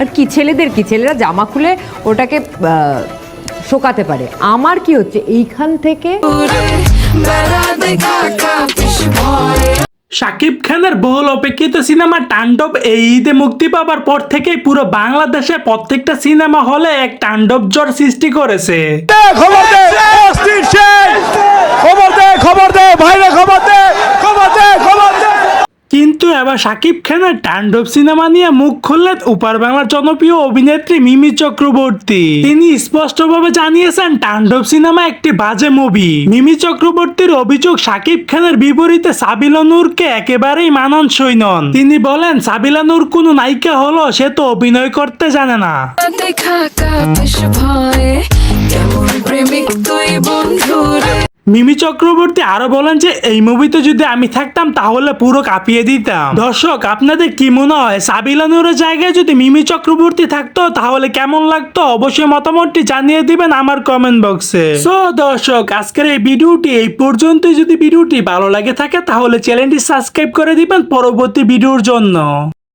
আর কি ছেলেদের কি? ছেলেরা জামা খুলে ওটাকে আহ, শোকাতে পারে। আমার কি হচ্ছে? এইখান থেকে শাকিব খানের বহুল অপেক্ষিত সিনেমা তাণ্ডব এই ঈদে মুক্তি পাবার পর থেকেই পুরো বাংলাদেশে প্রত্যেকটা সিনেমা হলে এক তাণ্ডব জ্বর সৃষ্টি করেছে। এবার শাকিব খানের তাণ্ডব সিনেমা নিয়ে মুখ খুললেন উপার বাংলার জনপ্রিয় অভিনেত্রী মিমি চক্রবর্তী। তিনি স্পষ্টভাবে জানিয়েছেন, তাণ্ডব সিনেমা একটি বাজে মুভি। মিমি চক্রবর্তীর অভিযোগ শাকিব খানের বিপরীতে সাবিলা নূরকে একেবারেই মানানসই নন। তিনি বলেন, সাবিলা নূর কোনো নায়িকা হলো সে তো অভিনয় করতে জানে না। মিমি চক্রবর্তী আরও বলেন যে, এই মুভিতে যদি আমি থাকতাম, তাহলে পুরো কাঁপিয়ে দিতাম। দর্শক, আপনাদের কি মনে হয় সাবিলা নূরের জায়গায় যদি মিমি চক্রবর্তী থাকতো, তাহলে কেমন লাগতো? অবশ্যই মতামতটি জানিয়ে দিবেন আমার কমেন্ট বক্সে সো দর্শক, আজকের এই ভিডিওটি এই পর্যন্ত যদি ভিডিওটি ভালো লাগে থাকে, তাহলে চ্যানেলটি সাবস্ক্রাইব করে দিবেন পরবর্তী ভিডিওর জন্য।